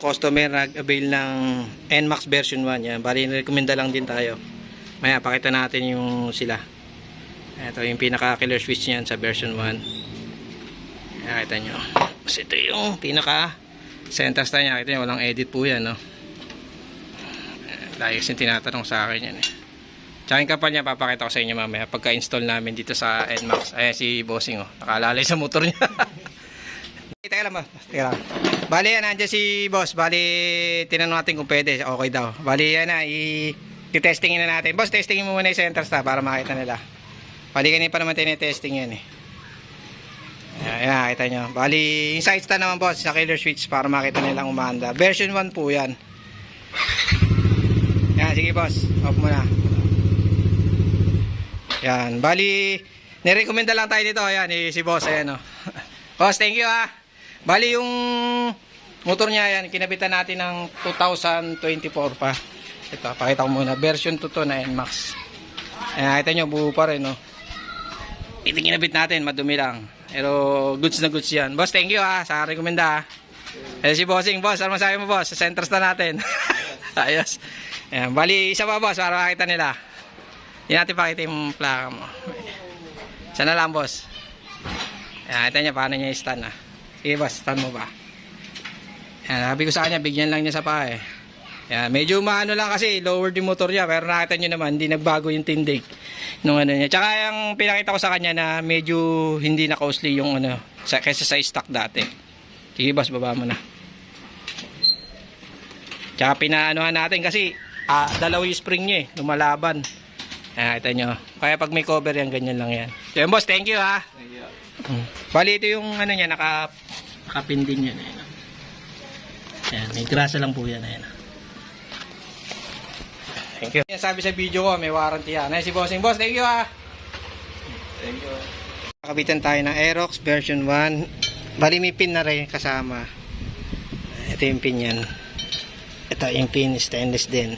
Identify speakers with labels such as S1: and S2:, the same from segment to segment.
S1: customer nag-avail ng NMAX version 1 yan. Bali, rekomenda lang din tayo. Maya, pakita natin yung sila. Ito yung pinaka-killer switch niyan sa version 1. Nakita nyo. Kasi ito yung pinaka center stand niya. Kita nyo, walang edit po yan, no? Lagi kasi tinatanong sa akin yan, eh. Tsaka yung kapal niya, papakita ko sa inyo mamaya pagka-install namin dito sa NMAX. Ayan si Bossing, oh. Nakalalay sa motor niya. Teka lang ba? Teka lang. Bali yan, nandiyan si boss. Bali, tinanong natin kung pwede. Okay daw. Bali yan na, i- i-testingin na natin. Boss, testingin mo muna yung center stop para makita nila. Bali, kanina pa naman tinetesting yan eh. Ayan, ayan, kita nyo. Bali, yung side stand naman boss, sa killer switch para makita nilang umanda. Version 1 po yan. Yan, sige boss. Off mo na. Yan, bali, nirekomenda lang tayo dito. Ayan, eh, si boss, ayan o. boss, thank you ha. Bali yung motor niya yan, kinabitan natin ng 2024 pa. Ito, pakita ko muna. Version 2 to na NMAX. Ayan, nakita nyo, buo pa rin, no. Ito kinabit natin, madumi lang. Pero goods na goods yan. Boss, thank you ha, sa rekomenda ha. Eh, si Bossing, boss, ano masabi mo boss? Sa centers na natin. Ayos. Ayan, bali, isa pa boss, para makita nila. Hindi natin pakita yung plaka mo. Isa na lang boss. Ayan, kita niya paano niya i-stand ah. Boss, stand mo ba? Ayan, sabi ko sa kanya, bigyan lang niya sa paa eh. Ayan, medyo maano lang kasi, lower yung motor niya. Pero nakita niyo naman, hindi nagbago yung tindig. Nung ano niya. Tsaka yung pinakita ko sa kanya na medyo hindi na costly yung ano, sa, kesa sa stock dati. Boss, baba mo na. Tsaka pinaanuhan natin kasi ah, dalawa yung spring niya eh, lumalaban. Ayan, kita nyo. Kaya pag may cover yan, ganyan lang yan. So yun boss, thank you ha. Mm. Bali ito yung ano niya, naka, nakapin din yan. Ayan. Ayan, may grasa lang po yan. Ayan. Thank you. Yan sabi sa video ko, may warranty yan. Ayan si Bossing. Boss, thank you ha.
S2: Thank you.
S1: Nakabitan tayo ng Aerox version 1. Bali may pin na rin kasama. Ito yung pin yan. Ito yung pin stainless din.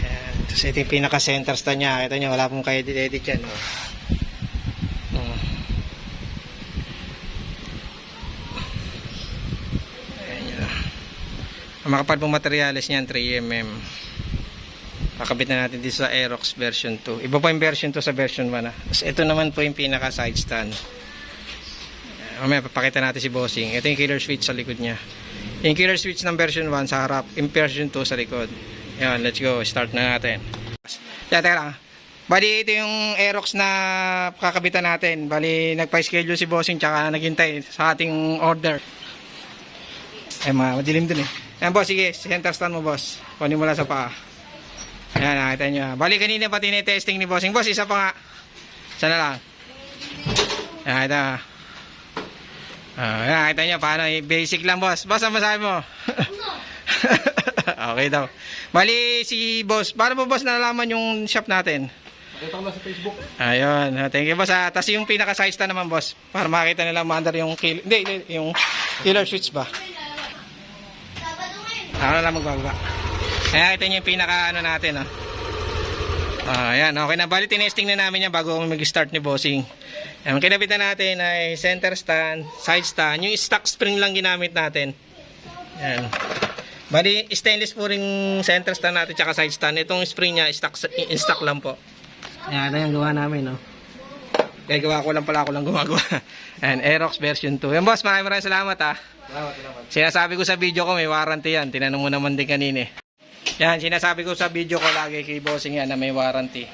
S1: Ayan. Tapos ito yung pinaka center stand niya. Ito nyo, wala pong kaya edit yan. Oh. Ayan yun. Ang makapal pong materials niyan 3mm. Kakabit na natin dito sa Aerox version 2. Iba pa yung version 2 sa version 1. Ah. Tapos ito naman po yung pinaka side stand. Uh, mamaya papakita natin si Bossing. Ito yung killer switch sa likod niya. Yung killer switch ng version 1 sa harap. Yung version 2 sa likod. Yan, let's go. Start na natin. Yeah, teka lang. Bali, ito yung Aerox na kakabitan natin. Bali, nagpa-schedule si Bossing tsaka naghintay sa ating order. Ay, ma madilim dun eh. Ayan, boss, sige. Center stand mo, boss. Kunin mo lang sa paa. Ayan, nakita nyo. Bali, kanina pa tinetesting ni Bossing. Boss, isa pa nga. Isa na lang. Ayan, nakita. Ah, ayan, nakita nyo. Paano, eh, basic lang, boss. Boss, ang masabi mo? okay daw. Bali, si boss. Paano mo, boss, nalalaman yung shop natin?
S2: Nakita ko lang sa Facebook.
S1: Ayun. Thank you, boss. Ah, Tapos yung pinaka-size na naman, boss. Para makita nila mandar yung kill... Hindi, hindi, yung killer switch ba? Ako na lang magbaba. Ayan, ito yung pinaka ano natin, oh. Ah, ayan, okay na. Bali, tinesting na namin yan bago mag-start ni Bossing. Ayan, kinabitan natin ay center stand, side stand. Yung stock spring lang ginamit natin. Ayan. Bali, stainless po rin center stand natin tsaka side stand. Itong spring niya, stock, stock lang po. Ayan, yung gawa namin, no. Kaya gawa ko lang pala ako lang gumagawa. Ayan, Aerox version 2. Yan boss, maraming maraming salamat ha.
S2: Salamat.
S1: Sinasabi ko sa video ko may warranty yan. Tinanong mo naman din kanina eh. Yan, sinasabi ko sa video ko lagi kay bossing yan na may warranty.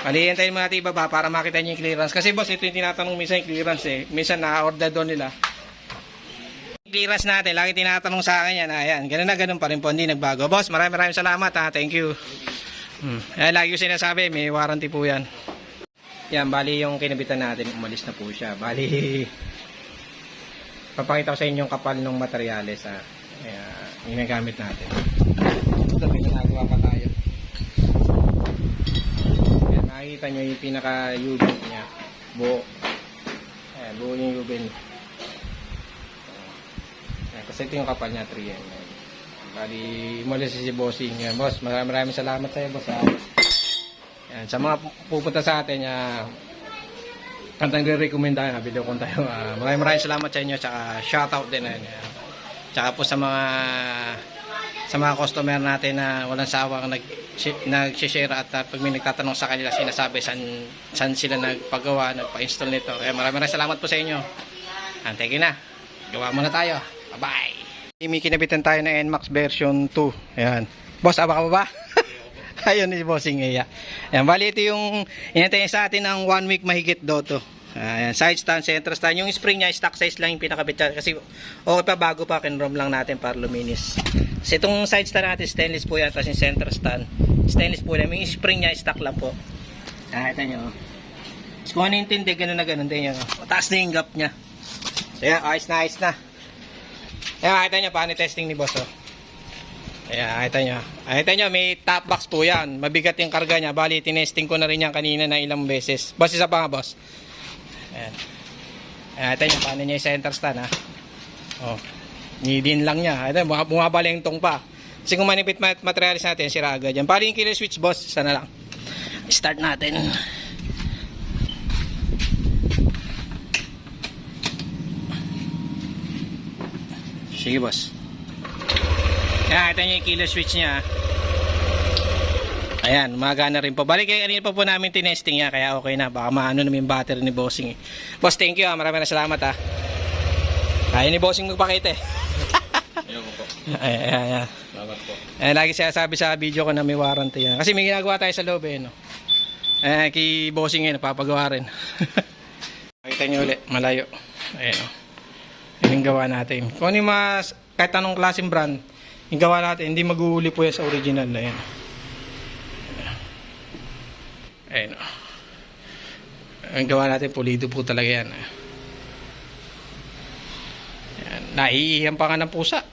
S1: Malihintayin mo natin ibaba para makita niyo yung clearance. Kasi boss, ito yung tinatanong minsan yung clearance eh. Minsan na-order doon nila. Clearance natin, lagi tinatanong sa akin yan. Ayan, ganun na ganun pa rin po, hindi nagbago. Boss, maraming maraming salamat ha. Thank you. Hmm. Ayan, lagi ko sinasabi, may warranty po yan. Yan, bali yung kinabitan natin, umalis na po siya. Bali, papakita ko sa inyo yung kapal ng materyales ha. Kaya, yung nagamit natin. Ito, may ginagawa pa tayo. Ayan, nakikita nyo yung pinaka-UB niya. Buo. Ayan, buo yung UB niya. Ayan, kasi ito yung kapal niya, 3M. Ayan. Bali, umalis si Bossing. Ayan, boss, maraming maraming salamat sa iyo, boss. Ha? Yan, sa mga pu- pupunta sa atin, uh, kantang re-recommend tayo, video kung tayo. ah, maraming maraming salamat sa inyo, tsaka shoutout din. Yan. Tsaka po sa mga sa mga customer natin na walang sawang nag nag-share at uh, pag may nagtatanong sa kanila sinasabi saan, saan sila nagpagawa, nagpa-install nito. Kaya maraming maraming salamat po sa inyo. And thank you na. Gawa muna tayo. Bye-bye. May kinabitan tayo na NMAX version 2. Ayan. Boss, aba ka ba ba? Ayun si Bossing Iya. Ayan, bali ito yung inantay sa atin ng one week mahigit do to. Ayan, side stand, center stand. Yung spring niya, stock size lang yung pinakabit. Kasi okay pa, bago pa, kinrom lang natin para luminis. Kasi itong side stand natin, stainless po yan. Tapos yung center stand, stainless po yan. Yung spring niya, stock lang po. Ayan, ito nyo. Tapos kung ano yung tindi, ganun na ganun din yun. Mataas na yung gap niya. So yan, ayos na, ayos na. Ayan, makita nyo, paano testing ni boss, oh. Ayan, nakita nyo. Nakita nyo, may top box po yan. Mabigat yung karga niya. Bali, tinesting ko na rin yan kanina na ilang beses. Boss, isa pa nga, boss. Ayan. Nakita nyo, paano niya yung center stand, ha. Oh. Nidin lang niya. Ito, bumabalengtong pa. Kasi kung manipit mat materialis natin, sira agad yan. Bali yung killer switch, boss. Isa na lang. Start natin. Sige, boss. Ayan, ito yung killer switch niya. Ayan, magana rin po. Balik kaya kanina pa po namin tinesting niya, kaya okay na. Baka maano namin yung battery ni Bossing. eh. Boss, thank you ah. Maraming salamat ah. Ayaw ni Bossing magpakita eh. Ayan, ayan, ayan.
S2: Salamat po.
S1: Eh, lagi siya sabi sa video ko na may warranty yan. Kasi may ginagawa tayo sa loob eh, no? Eh, kay Bossing eh, napapagawa rin. Makita niyo ulit, malayo. Ayan, o. Yan yung gawa natin. Kung ano yung mas, kahit anong klaseng brand, yung gawa natin, hindi mag-uuli po yan sa original. Ayan. Ayan, o. Ang gawa natin, pulido po talaga yan. Ayan. Naiiyan pa nga ng pusa.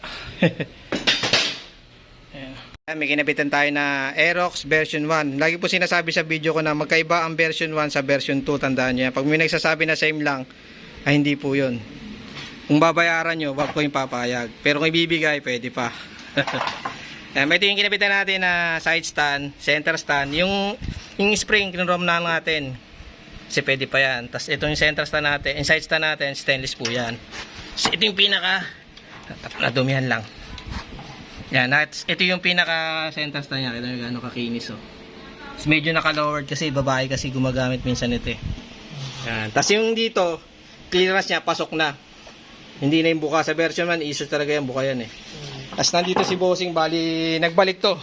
S1: Ayan. May kinabitan tayo na Aerox version 1. Lagi po sinasabi sa video ko na magkaiba ang version 1 sa version 2. Tandaan nyo yan. Pag may nagsasabi na same lang, ay hindi po yun. Kung babayaran nyo, wag ko yung papayag. Pero kung ibibigay, pwede pa. Ayan, ito yung kinabitan natin na side stand, center stand. Yung, yung spring, kinrom na natin. Kasi pwede pa yan. Tapos ito yung center stand natin, yung side stand natin, stainless po yan. So, ito yung pinaka, nadumihan lang. Yan, at ito yung pinaka center stand niya. Ito yung gano'ng kakinis oh. Tapos medyo naka-lowered kasi babae kasi gumagamit minsan ito eh. Yan. Tapos yung dito, clearance niya pasok na. Hindi na yung buka sa version 1, iso talaga yung buka yan eh. Tapos nandito si Bossing, bali nagbalik to.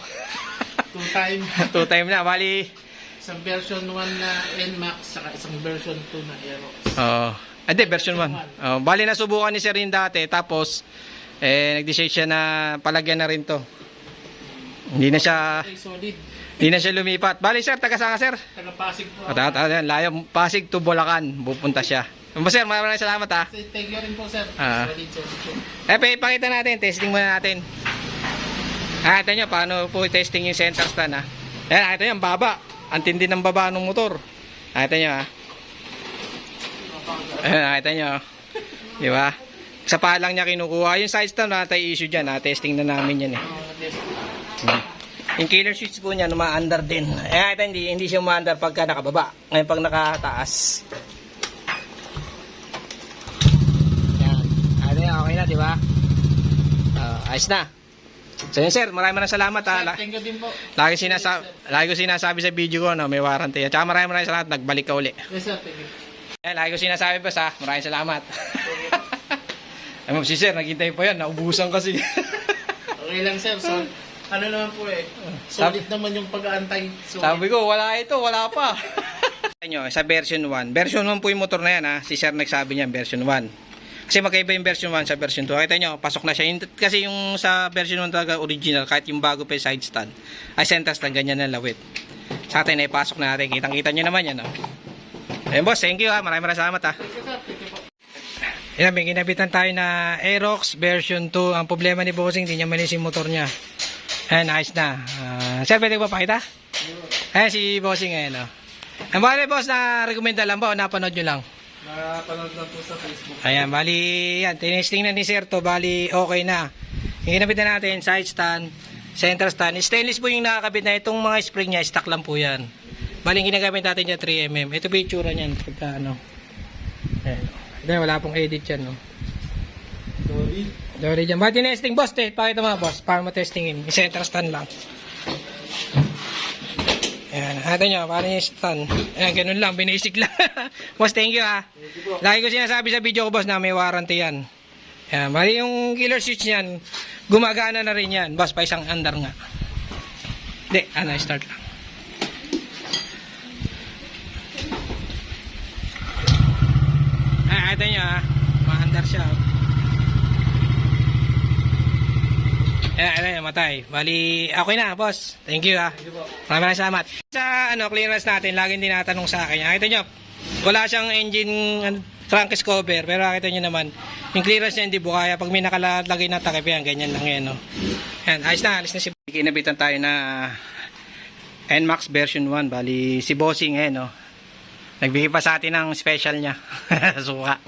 S3: Two time,
S1: Two time na, bali
S3: isang version 1 na NMAX, saka isang version 2 na Aerox.
S1: Oo. Uh, hindi, version 1. Oh, bali nasubukan ni Sir yun dati, tapos eh, nag-decide siya na palagyan na rin to. Hindi na siya,
S3: Okay, solid.
S1: hindi na siya lumipat. Bali Sir, taga saan ka Sir?
S3: Taga-Pasig po.
S1: At at at layo, Pasig to Bulacan, pupunta siya. Sir, maraming salamat ha.
S3: Say Thank you rin po, sir.
S1: Ah. Eh, pa- ipakita natin, testing muna natin. Ah, ito nyo, paano po testing yung center stand ha. Ayan, ito yung baba. Ang tindi ng baba ng motor. Ah, ito nyo ha. Ayan, nakita nyo. Di ba? Sa paa lang niya kinukuha. Yung side stand, wala tayo issue dyan. Ha? Testing na namin yan eh. Hmm. Yung killer switch po niya, umaandar din. Eh, ito hindi, hindi siya umaandar pagka nakababa. Ngayon pag nakataas. Yan. Ito yan, okay na, di ba? Ah, ayos na. So yun sir, maraming maraming salamat ha.
S3: Sir,
S1: La-
S3: thank you din po.
S1: Lagi, sinasa lagi ko sinasabi sa video ko, no, may warranty yan. Tsaka maraming maraming salamat, nagbalik ka uli.
S3: Yes, sir. Thank you.
S1: Eh, lagi ko sinasabi pa sa, maraming salamat. Ay, ma'am, si sir, naghintay pa yan, naubusan kasi.
S3: Okay lang, sir. So, ano naman po eh. Solid naman yung pag-aantay.
S1: Sabi ko, wala ito, wala pa. Nyo, sa version 1. Version 1 po yung motor na yan ha. Si sir nagsabi niya version 1. Kasi magkaiba yung version 1 sa version 2. Kita nyo, pasok na siya. Yung- Kasi yung sa version 1 talaga original, kahit yung bago pa yung side stand, ay center stand, ganyan na lawit. Sa atin ay pasok na natin. Kitang-kita nyo naman yan. Oh. Ayun boss, thank you ha. Maraming maraming salamat ha.
S3: Po.
S1: Yan, may ginabitan tayo na Aerox version 2. Ang problema ni Bossing, hindi niya malis yung motor niya. Ayan, ayos na. Ah, sir, pwede ba pakita? Ayan, si Bossing ngayon. Oh. Ang bali, boss, na recommenda lang ba o napanood nyo lang?
S2: Napanood lang po sa Facebook.
S1: Ayan, bali, yan, tinesting na ni Sir to, bali, okay na. Yung ginabitan natin, side stand, center stand. Stainless po yung nakakabit na itong mga spring niya, stock lang po yan. Bali, yung ginagamit natin niya 3mm. Ito po yung tsura niyan, pagka ano. Ayan. Wala pong edit yan, no.
S2: Solid.
S1: Dory dyan. Bakit tinesting, boss? Te, pakita mo, boss. Para mo testingin. Center stand lang. Ayan, natin nyo, paano yung stand? Ayan, ganun lang, binisik lang. boss, thank you ha. Lagi ko sinasabi sa video ko, boss, na may warranty yan. Ayan, mali yung killer switch niyan, gumagana na rin yan. Boss, pa isang andar nga. Hindi, ano, start lang. Ah, ito nyo ha. Maandar siya. oh. Ayan, ayan, matay. Bali, okay na, boss. Thank you, ha. Maraming maraming salamat. Sa ano, clearance natin, laging tinatanong sa akin. Nakita nyo, wala siyang engine crankcase cover, pero nakita nyo naman, yung clearance niya hindi bukaya. Pag may nakalagay na takip yan, ganyan lang yan, no. Ayan, ayos na, alis na si... Kinabitan tayo na NMAX version 1, bali si Bossing, eh, no. Nagbigay pa sa atin ng special niya. Suka.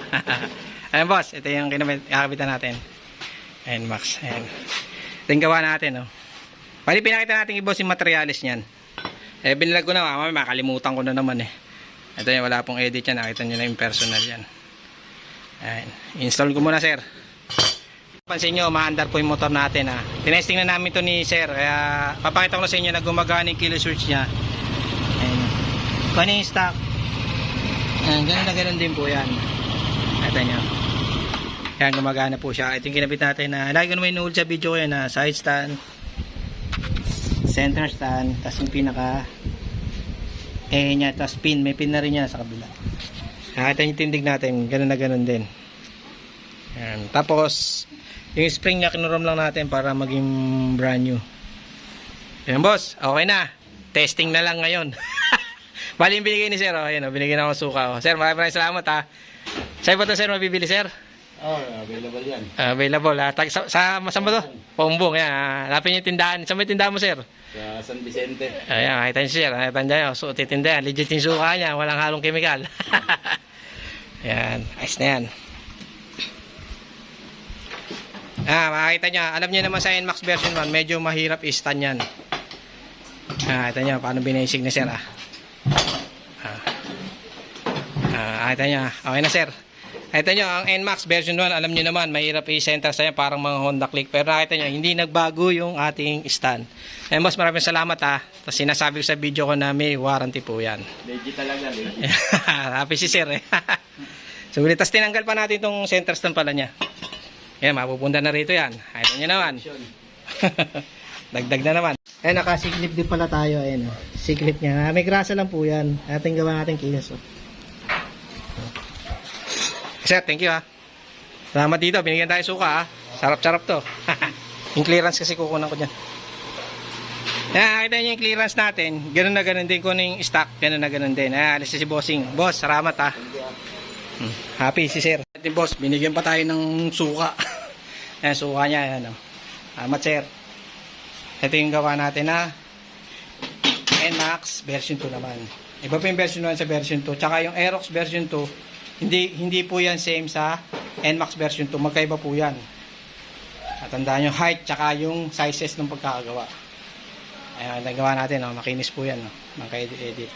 S1: Ayan, boss, ito yung kinabit, kakabitan natin. NMAX, ayan. Ito gawa natin, no. Bali, pinakita natin i-boss yung materialis niyan. Eh, binilag ko na, mamaya makalimutan ko na naman eh. Ito yung wala pong edit yan, nakita nyo na yung personal yan. Ayan. Install ko muna, sir. Pansin nyo, maandar po yung motor natin ha. Tinesting na namin to ni sir, kaya papakita ko na sa inyo na gumagana yung killer switch niya. Ayan. Kung ano yung stock. Ayan, ganun na ganun din po yan. Ito nyo. Yan, gumagana po siya. Ito yung kinabit natin na, lagi ko naman inuul sa video ko na side stand, center stand, tapos yung pinaka eh niya, tapos pin, may pin na rin yan sa kabila. Nakita yung tindig natin, ganun na ganun din. Yan. Tapos, yung spring niya kinurom lang natin para maging brand new. Yan boss, okay na. Testing na lang ngayon. Bali yung binigay ni sir, oh, yan, oh, binigyan ako suka. Oh. Sir, maraming maraming salamat ha. Sa'yo ba ito sir mabibili sir?
S3: Oh, available yan.
S1: Ah, available ha. Tag, sa, sa, saan ba to? Paumbong, yan. ah. Hanapin yung tindahan. Saan yung tindahan mo sir?
S3: Sa San Vicente.
S1: Ayan, nakita niyo sir. Nakita niyo. So, titinda yan. Legit yung suka niya. Walang halong kemikal. yan. Ayos na yan. Ah, makikita niya. Alam niyo naman sa NMAX version 1, medyo mahirap i-stand yan. Ah, nakita niyo paano binasig ni sir ah. Ah. Ah, nakita niyo. Okay na sir. Nakita niyo, ang NMAX version 1, alam niyo naman, mahirap i-center sa yan, parang mga Honda Click. Pero nakita niyo, hindi nagbago yung ating stand. Eh, boss, maraming salamat ha. Tapos sinasabi ko sa video ko na may warranty po yan.
S3: Legit talaga, legit.
S1: Happy si sir eh. so, ulit, tapos tinanggal pa natin itong center stand pala niya. Yan, mapupunta na rito yan. Ayun niyo naman. Dagdag na naman. Eh, nakasiklip din pala tayo. Ayan, oh. Siklip niya. Ah, May grasa lang po yan. Ating gawa natin kilos. Oh. Sir, thank you ha. Salamat dito. Binigyan tayo suka ha. Sarap-sarap to. yung clearance kasi kukunan ko dyan. Yan, nakita niyo yung clearance natin. Ganun na ganun din kung ano yung stock. Ganun na ganun din. Ayan, alis si Bossing. Boss, salamat ha. Hmm, Happy si Sir. Ating boss, binigyan pa tayo ng suka. Ayan, suka niya. Ayan, oh. Salamat, Sir. Ito yung gawa natin na NMAX version 2 naman. Iba pa yung version 1 sa version 2. Tsaka yung Aerox version 2, hindi hindi po yan same sa NMAX version 2. Magkaiba po yan. At tandaan yung height tsaka yung sizes ng pagkakagawa. Ayan, nagawa natin. Oh. Makinis po yan. Oh. Maka-edit-edit.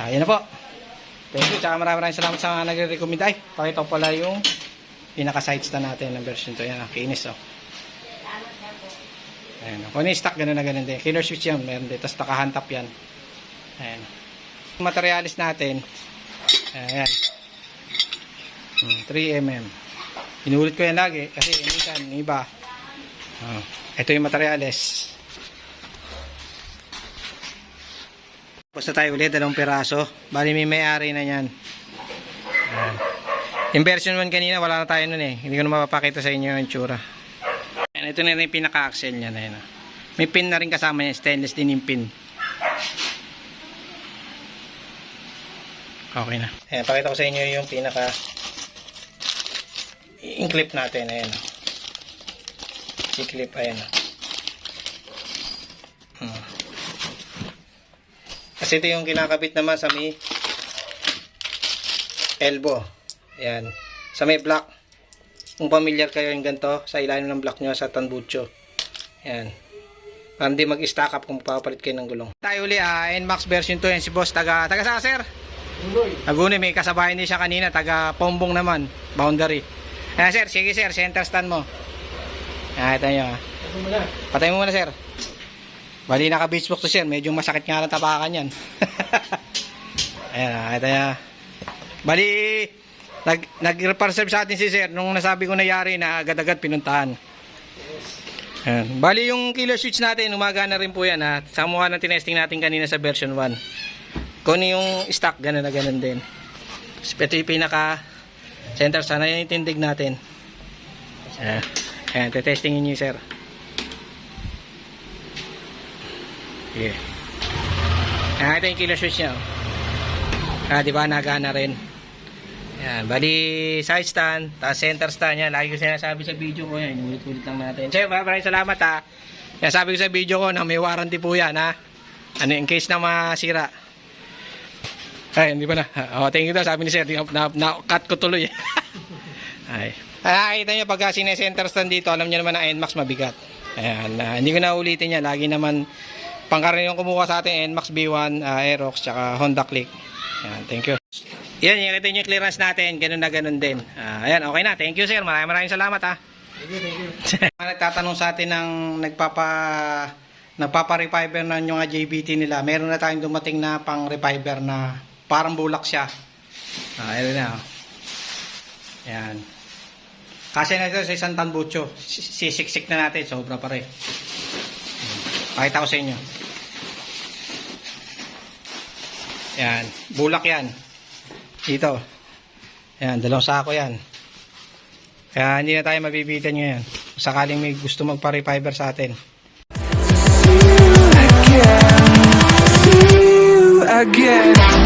S1: Ah, yan na po. Thank you. Tsaka maraming maraming salamat sa mga nagre-recommend. Ay, pakita pala yung pinaka-side stand natin ng version 2. Yan, kinis oh. Ayan. Kung ano stock, gano'n na gano'n din. Killer switch yan, meron din. Tapos nakahantap yan. Ayan. Yung materialis natin, ayan. Hmm, 3mm. Inulit ko yan lagi kasi minsan, yung iba. Oh, ito yung materialis. Tapos na tayo ulit, dalawang piraso. Bali may may-ari na yan. Ayan. Yung version 1 kanina, wala na tayo nun eh. Hindi ko na mapapakita sa inyo yung tsura. Ayan, ito na rin yung pinaka-axle niya na yun. ah. May pin na rin kasama niya, stainless din yung pin. Okay na. Ayan, pakita ko sa inyo yung pinaka yung clip natin. Ayan. Si clip, ayan. Hmm. Kasi ito yung kinakabit naman sa may elbow. Ayan. Sa may block. Kung familiar kayo yung ganito, sa ilalim ng block nyo sa tanbucho. Ayan. Para hindi mag-stack up kung papalit kayo ng gulong. Tayo uli, ah, NMAX version 2 yan si boss. Taga, taga sa sir? Laguna, may kasabayan din siya kanina. Taga Pombong naman. Boundary. Ah, sir, sige sir, center stand mo. Ah, ito nyo. ah. Patay mo muna, sir. Bali, naka-beachbox to, sir. Medyo masakit nga ng tapakan yan. Ayan, ah, ito na. Bali, nag, nag-reserve sa atin si sir nung nasabi ko na yari na agad-agad pinuntahan. Ayan. Bali, yung killer switch natin, umaga na rin po yan. Ha? Sa mukha na tinesting natin kanina sa version 1. Kung ano yung stock, ganun na ganun din. Ito yung pinaka center. Sana yung tindig natin. Ayan. Ayan, tetestingin nyo sir. Yeah. Ah, ito yung killer switch niya. oh. Ah, di ba nagana rin. Yan, bali side stand, tapos center stand niya. Lagi ko sinasabi sa video ko yan, ulit-ulit lang natin. Sir, maraming salamat ha. Yan, sabi ko sa video ko na may warranty po yan ha. Ano, in case na masira. Ay, hindi pa na. Oh, thank you daw, sabi ni Sir. Na, na, cut ko tuloy. Ay. Ah, nakita nyo pagka sinesenter stand dito, alam nyo naman na NMAX mabigat. Ayan, ah, hindi ko na ulitin yan. Lagi naman pangkaraniwang kumuha sa atin NMAX B1, ah, Aerox, tsaka Honda Click. Ayan, thank you. Yan, yung kita nyo yung clearance natin, ganun na ganun din. Ah, ayan, okay na. Thank you sir, maraming maraming salamat ha.
S3: Thank you, thank you.
S1: Nagtatanong sa atin ng nagpapa nagpapa-refiber na yung JBT nila. Meron na tayong dumating na pang refiber na parang bulak siya. Ah, ayun na. oh. Yan. Kasi na ito sa isang tambucho. Sisiksik na natin. Sobra pa rin. Pakita ko sa inyo. Yan. Bulak yan. Dito. Yan. Dalawang sako yan. Kaya hindi na tayo mabibitan ngayon. Sakaling may gusto magpa-refiber sa atin.
S4: See you again.